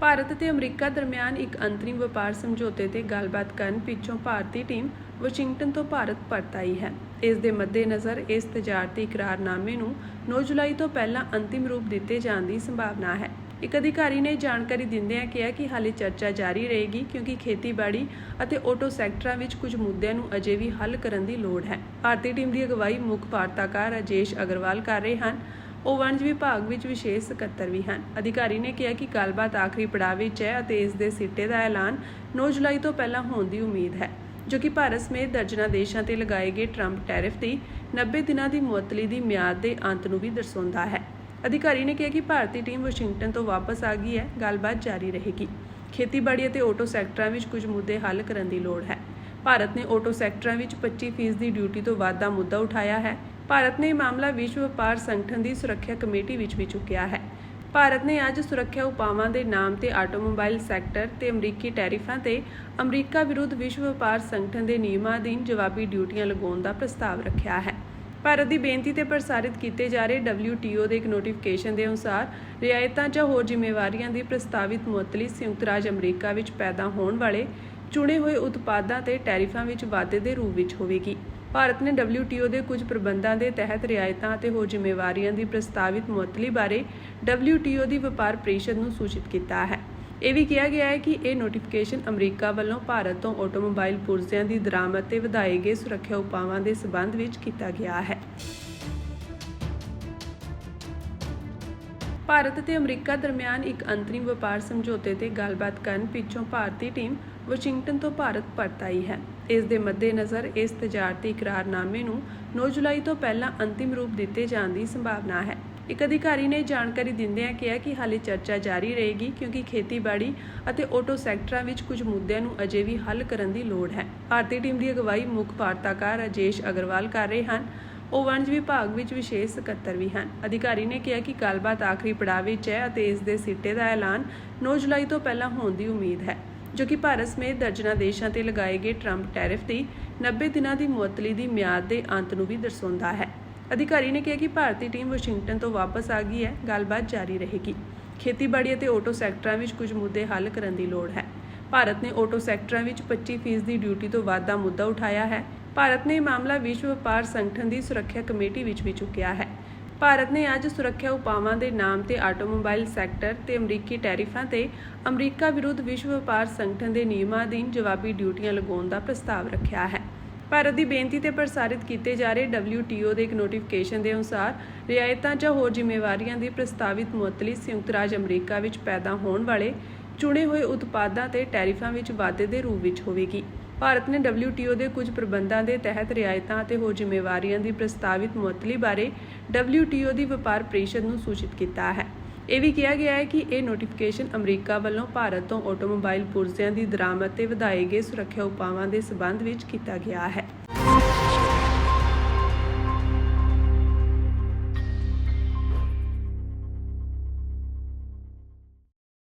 ਭਾਰਤ ਅਤੇ ਅਮਰੀਕਾ ਦਰਮਿਆਨ ਇੱਕ ਅੰਤਰਿਮ ਵਪਾਰ ਸਮਝੌਤੇ ਤੇ ਗੱਲਬਾਤ ਕਰਨ ਪਿੱਛੋਂ ਭਾਰਤੀ ਟੀਮ ਵਾਸ਼ਿੰਗਟਨ ਤੋਂ ਭਾਰਤ ਪਰਤ ਆਈ ਹੈ। ਇਸ ਦੇ ਮੱਦੇਨਜ਼ਰ ਇਸ ਤਜਾਰਤੀ ਇਕਰਾਰਨਾਮੇ ਨੂੰ 9 ਜੁਲਾਈ ਤੋਂ ਪਹਿਲਾਂ ਅੰਤਿਮ ਰੂਪ ਦਿੱਤੇ ਜਾਣ ਦੀ ਸੰਭਾਵਨਾ ਹੈ। ਇੱਕ ਅਧਿਕਾਰੀ ਨੇ ਜਾਣਕਾਰੀ ਦਿੰਦਿਆਂ ਕਿਹਾ ਕਿ ਹਾਲੇ ਚਰਚਾ ਜਾਰੀ ਰਹੇਗੀ ਕਿਉਂਕਿ ਖੇਤੀਬਾੜੀ ਅਤੇ ਆਟੋ ਸੈਕਟਰਾਂ ਵਿੱਚ ਕੁਝ ਮੁੱਦਿਆਂ ਨੂੰ ਅਜੇ ਵੀ ਹੱਲ ਕਰਨ ਦੀ ਲੋੜ ਹੈ। ਭਾਰਤੀ ਟੀਮ ਦੀ ਅਗਵਾਈ ਮੁੱਖ ਵਾਰਤਾਕਾਰ ਅਜੇਸ਼ ਅਗਰਵਾਲ ਕਰ ਰਹੇ ਹਨ। ਉਹ ਵਣਜ ਵਿਭਾਗ ਵਿੱਚ ਵਿਸ਼ੇਸ਼ ਸਕੱਤਰ ਵੀ ਹਨ। ਅਧਿਕਾਰੀ ਨੇ ਕਿਹਾ ਕਿ ਗੱਲਬਾਤ ਆਖਰੀ ਪੜਾਅ ਵਿੱਚ ਹੈ ਅਤੇ ਇਸ ਦੇ ਸਿੱਟੇ ਦਾ ਐਲਾਨ 9 ਜੁਲਾਈ ਤੋਂ ਪਹਿਲਾਂ ਹੋਣ ਦੀ ਉਮੀਦ ਹੈ, ਜੋ ਕਿ ਭਾਰਤ ਸਮੇਤ ਦਰਜਨਾਂ ਦੇਸ਼ਾਂ ਤੇ ਲਗਾਏ ਗਏ ਟਰੰਪ ਟੈਰਿਫ ਦੀ 90 ਦਿਨਾਂ ਦੀ ਮੁਅੱਤਲੀ ਦੀ ਮਿਆਦ ਦੇ ਅੰਤ ਨੂੰ ਵੀ ਦਰਸਾਉਂਦਾ ਹੈ। ਅਧਿਕਾਰੀ ਨੇ ਕਿਹਾ ਕਿ ਭਾਰਤੀ ਟੀਮ ਵਾਸ਼ਿੰਗਟਨ ਤੋਂ ਵਾਪਸ ਆ ਗਈ ਹੈ, ਗੱਲਬਾਤ ਜਾਰੀ ਰਹੇਗੀ। ਖੇਤੀਬਾੜੀ ਅਤੇ ਆਟੋ ਸੈਕਟਰਾਂ ਵਿੱਚ ਕੁਝ ਮੁੱਦੇ ਹੱਲ ਕਰਨ ਦੀ ਲੋੜ ਹੈ। ਭਾਰਤ ਨੇ ਆਟੋ ਸੈਕਟਰਾਂ ਵਿੱਚ 25% ਦੀ ਡਿਊਟੀ ਤੋਂ ਵੱਧ ਦਾ ਮੁੱਦਾ ਉਠਾਇਆ ਹੈ। ਭਾਰਤ ਨੇ ਇਹ ਮਾਮਲਾ ਵਿਸ਼ਵ ਵਪਾਰ ਸੰਗਠਨ ਦੀ ਸੁਰੱਖਿਆ ਕਮੇਟੀ ਵਿੱਚ ਵੀ ਚੁੱਕਿਆ ਹੈ। ਭਾਰਤ ਨੇ ਅੱਜ ਸੁਰੱਖਿਆ ਉਪਾਵਾਂ ਦੇ ਨਾਮ ਤੇ ਆਟੋਮੋਬਾਈਲ ਸੈਕਟਰ ਤੇ ਅਮਰੀਕੀ ਟੈਰਿਫਾਂ ਤੇ ਅਮਰੀਕਾ ਵਿਰੁੱਧ ਵਿਸ਼ਵ ਵਪਾਰ ਸੰਗਠਨ ਦੇ ਨਿਯਮਾਂ ਅਧੀਨ ਜਵਾਬੀ ਡਿਊਟੀਆਂ ਲਗਾਉਣ ਦਾ ਪ੍ਰਸਤਾਵ ਰੱਖਿਆ ਹੈ। ਭਾਰਤ ਦੀ ਬੇਨਤੀ ਤੇ ਪ੍ਰਸਾਰਿਤ ਕੀਤੇ ਜਾ ਰਹੇ WTO ਦੇ ਇੱਕ ਨੋਟੀਫਿਕੇਸ਼ਨ ਦੇ ਅਨੁਸਾਰ ਰਿਆਇਤਾਂ ਜਾਂ ਹੋਰ ਜ਼ਿੰਮੇਵਾਰੀਆਂ ਦੀ ਪ੍ਰਸਤਾਵਿਤ ਮੁਅੱਤਲੀ ਸੰਯੁਕਤ ਰਾਜ ਅਮਰੀਕਾ ਵਿੱਚ ਪੈਦਾ ਹੋਣ ਵਾਲੇ ਚੁਣੇ ਹੋਏ ਉਤਪਾਦਾਂ ਤੇ ਟੈਰਿਫਾਂ ਵਿੱਚ ਵਾਧੇ ਦੇ ਰੂਪ ਵਿੱਚ ਹੋਵੇਗੀ। ਭਾਰਤ ਨੇ WTO ਦੇ ਕੁਝ ਪ੍ਰਬੰਧਾਂ ਦੇ ਤਹਿਤ ਰਿਆਇਤਾਂ ਅਤੇ ਹੋਰ ਜ਼ਿੰਮੇਵਾਰੀਆਂ ਦੀ ਪ੍ਰਸਤਾਵਿਤ ਮੁਅੱਤਲੀ ਬਾਰੇ WTO ਦੀ ਵਪਾਰ ਪ੍ਰੀਸ਼ਦ ਨੂੰ ਸੂਚਿਤ ਕੀਤਾ ਹੈ। ਇਹ ਵੀ ਕਿਹਾ ਗਿਆ ਹੈ ਕਿ ਇਹ ਨੋਟੀਫਿਕੇਸ਼ਨ ਅਮਰੀਕਾ ਵੱਲੋਂ ਭਾਰਤ ਤੋਂ ਆਟੋਮੋਬਾਈਲ ਪੁਰਜ਼ਿਆਂ ਦੀ ਦਰਾਮਦ ਤੇ ਵਧਾਏ ਗਏ ਸੁਰੱਖਿਆ ਉਪਾਵਾਂ ਦੇ ਸਬੰਧ ਵਿੱਚ ਕੀਤਾ ਗਿਆ ਹੈ। ਭਾਰਤ ਅਤੇ ਅਮਰੀਕਾ ਦਰਮਿਆਨ ਇੱਕ ਅੰਤਰਿਮ ਵਪਾਰ ਸਮਝੌਤੇ ਤੇ ਗੱਲਬਾਤ ਕਰਨ ਪਿੱਛੋਂ ਭਾਰਤੀ ਟੀਮ ਵਾਸ਼ਿੰਗਟਨ ਤੋਂ ਭਾਰਤ ਪਰਤ ਆਈ ਹੈ। ਇਸ ਦੇ ਮੱਦੇਨਜ਼ਰ ਇਸ ਤਜਾਰਤੀ ਇਕਰਾਰਨਾਮੇ ਨੂੰ 9 ਜੁਲਾਈ ਤੋਂ ਪਹਿਲਾਂ ਅੰਤਿਮ ਰੂਪ ਦਿੱਤੇ ਜਾਣ ਦੀ ਸੰਭਾਵਨਾ ਹੈ। ਇੱਕ ਅਧਿਕਾਰੀ ਨੇ ਜਾਣਕਾਰੀ ਦਿੰਦਿਆਂ ਕਿਹਾ ਕਿ ਹਾਲੇ ਚਰਚਾ ਜਾਰੀ ਰਹੇਗੀ ਕਿਉਂਕਿ ਖੇਤੀਬਾੜੀ ਅਤੇ ਆਟੋ ਸੈਕਟਰਾਂ ਵਿੱਚ ਕੁਝ ਮੁੱਦਿਆਂ ਨੂੰ ਅਜੇ ਵੀ ਹੱਲ ਕਰਨ ਦੀ ਲੋੜ ਹੈ। ਭਾਰਤੀ ਟੀਮ ਦੀ ਅਗਵਾਈ ਮੁੱਖ ਵਾਰਤਾਕਾਰ ਅਜੇਸ਼ ਅਗਰਵਾਲ ਕਰ ਰਹੇ ਹਨ। ਉਹ ਵਣਜ ਵਿਭਾਗ ਵਿੱਚ ਵਿਸ਼ੇਸ਼ ਸਕੱਤਰ ਵੀ ਹਨ। ਅਧਿਕਾਰੀ ਨੇ ਕਿਹਾ ਕਿ ਗੱਲਬਾਤ ਆਖਰੀ ਪੜਾਅ ਵਿੱਚ ਹੈ ਅਤੇ ਇਸ ਦੇ ਸਿੱਟੇ ਦਾ ਐਲਾਨ 9 ਜੁਲਾਈ ਤੋਂ ਪਹਿਲਾਂ ਹੋਣ ਦੀ ਉਮੀਦ ਹੈ, ਜੋ ਕਿ ਭਾਰਤ ਸਮੇਤ ਦਰਜਨਾਂ ਦੇਸ਼ਾਂ ਤੇ ਲਗਾਏ ਗਏ ਟਰੰਪ ਟੈਰਿਫ ਦੀ 90 ਦਿਨਾਂ ਦੀ ਮੁਅੱਤਲੀ ਦੀ ਮਿਆਦ ਦੇ ਅੰਤ ਨੂੰ ਵੀ ਦਰਸਾਉਂਦਾ ਹੈ। ਅਧਿਕਾਰੀ ਨੇ ਕਿਹਾ ਕਿ ਭਾਰਤੀ ਟੀਮ ਵਾਸ਼ਿੰਗਟਨ ਤੋਂ ਵਾਪਸ ਆ ਗਈ ਹੈ, ਗੱਲਬਾਤ ਜਾਰੀ ਰਹੇਗੀ। ਖੇਤੀਬਾੜੀ ਅਤੇ ਆਟੋ ਸੈਕਟਰਾਂ ਵਿੱਚ ਕੁਝ ਮੁੱਦੇ ਹੱਲ ਕਰਨ ਦੀ ਲੋੜ ਹੈ। ਭਾਰਤ ਨੇ ਆਟੋ ਸੈਕਟਰਾਂ ਵਿੱਚ 25% ਦੀ ਡਿਊਟੀ ਤੋਂ ਵੱਧ ਦਾ ਮੁੱਦਾ ਉਠਾਇਆ ਹੈ। ਭਾਰਤ ਨੇ ਇਹ ਮਾਮਲਾ ਵਿਸ਼ਵ ਵਪਾਰ ਸੰਗਠਨ ਦੀ ਸੁਰੱਖਿਆ ਕਮੇਟੀ ਵਿੱਚ ਵੀ ਚੁੱਕਿਆ ਹੈ। ਭਾਰਤ ਨੇ ਅੱਜ ਸੁਰੱਖਿਆ ਉਪਾਵਾਂ ਦੇ ਨਾਮ ਤੇ ਆਟੋਮੋਬਾਈਲ ਸੈਕਟਰ ਤੇ ਅਮਰੀਕੀ ਟੈਰਿਫਾਂ ਤੇ ਅਮਰੀਕਾ ਵਿਰੁੱਧ ਵਿਸ਼ਵ ਵਪਾਰ ਸੰਗਠਨ ਦੇ ਨਿਯਮਾਂ ਅਧੀਨ ਜਵਾਬੀ ਡਿਊਟੀਆਂ ਲਗਾਉਣ ਦਾ ਪ੍ਰਸਤਾਵ ਰੱਖਿਆ ਹੈ। ਭਾਰਤ ਦੀ ਬੇਨਤੀ ਤੇ ਪ੍ਰਸਾਰਿਤ ਕੀਤੇ ਜਾ ਰਹੇ WTO ਦੇ ਇੱਕ ਨੋਟੀਫਿਕੇਸ਼ਨ ਦੇ ਅਨੁਸਾਰ ਰਿਆਇਤਾਂ ਜਾਂ ਹੋਰ ਜ਼ਿੰਮੇਵਾਰੀਆਂ ਦੀ ਪ੍ਰਸਤਾਵਿਤ ਮੁਅੱਤਲੀ ਸੰਯੁਕਤ ਰਾਜ ਅਮਰੀਕਾ ਵਿੱਚ ਪੈਦਾ ਹੋਣ ਵਾਲੇ ਚੁਣੇ ਹੋਏ ਉਤਪਾਦਾਂ ਤੇ ਟੈਰਿਫਾਂ ਵਿੱਚ ਵਾਧੇ ਦੇ ਰੂਪ ਵਿੱਚ ਹੋਵੇਗੀ। ਭਾਰਤ ਨੇ WTO ਦੇ ਕੁਝ ਪ੍ਰਬੰਧਾਂ ਦੇ ਤਹਿਤ ਰਿਆਇਤਾਂ ਅਤੇ ਹੋਰ ਜ਼ਿੰਮੇਵਾਰੀਆਂ ਦੀ ਪ੍ਰਸਤਾਵਿਤ ਮੁਅੱਤਲੀ ਬਾਰੇ WTO ਦੀ ਵਪਾਰ ਪ੍ਰੀਸ਼ਦ ਨੂੰ ਸੂਚਿਤ ਕੀਤਾ ਹੈ। ਇਹ ਵੀ ਕਿਹਾ ਗਿਆ ਹੈ ਕਿ ਇਹ ਨੋਟੀਫਿਕੇਸ਼ਨ ਅਮਰੀਕਾ ਵੱਲੋਂ ਭਾਰਤ ਤੋਂ ਆਟੋਮੋਬਾਈਲ ਪੁਰਜ਼ਿਆਂ ਦੀ ਦਰਾਮਦ ਤੇ ਵਧਾਏ ਗਏ ਸੁਰੱਖਿਆ ਉਪਾਵਾਂ ਦੇ ਸਬੰਧ ਵਿੱਚ ਕੀਤਾ ਗਿਆ ਹੈ।